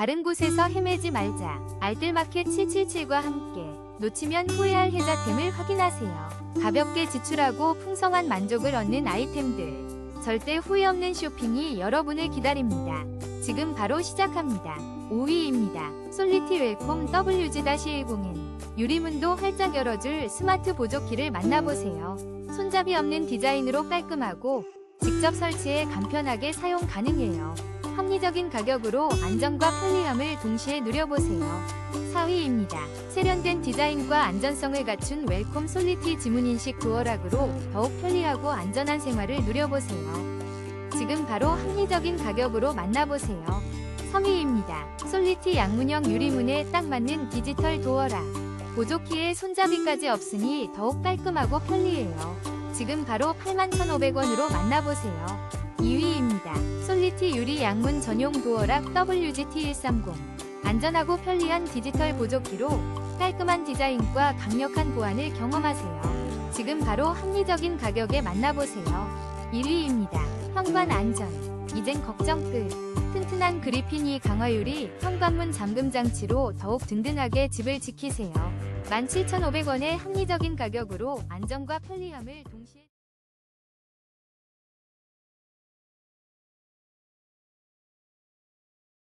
다른 곳에서 헤매지 말자. 알뜰마켓 777과 함께 놓치면 후회할 혜자템을 확인하세요. 가볍게 지출하고 풍성한 만족을 얻는 아이템들. 절대 후회 없는 쇼핑이 여러분을 기다립니다. 지금 바로 시작합니다. 5위입니다. 솔리티 웰콤 WG-10N 유리문도 활짝 열어줄 스마트 보조키를 만나보세요. 손잡이 없는 디자인으로 깔끔하고 직접 설치해 간편하게 사용 가능해요. 합리적인 가격으로 안정과 편리함을 동시에 누려보세요. 4위입니다. 세련된 디자인과 안전성을 갖춘 웰콤 솔리티 지문인식 도어락으로 더욱 편리하고 안전한 생활을 누려보세요. 지금 바로 합리적인 가격으로 만나보세요. 3위입니다. 솔리티 양문형 유리문에 딱 맞는 디지털 도어락. 보조키에 손잡이까지 없으니 더욱 깔끔하고 편리해요. 지금 바로 81,500원으로 만나보세요. 2위입니다. 유리 양문 전용 도어락 WGT130. 안전하고 편리한 디지털 보조키로 깔끔한 디자인과 강력한 보안을 경험하세요. 지금 바로 합리적인 가격에 만나보세요. 1위입니다. 현관 안전. 이젠 걱정 끝. 튼튼한 그리핀이 강화유리 현관문 잠금 장치로 더욱 든든하게 집을 지키세요. 17,500원의 합리적인 가격으로 안전과 편리함을 동시에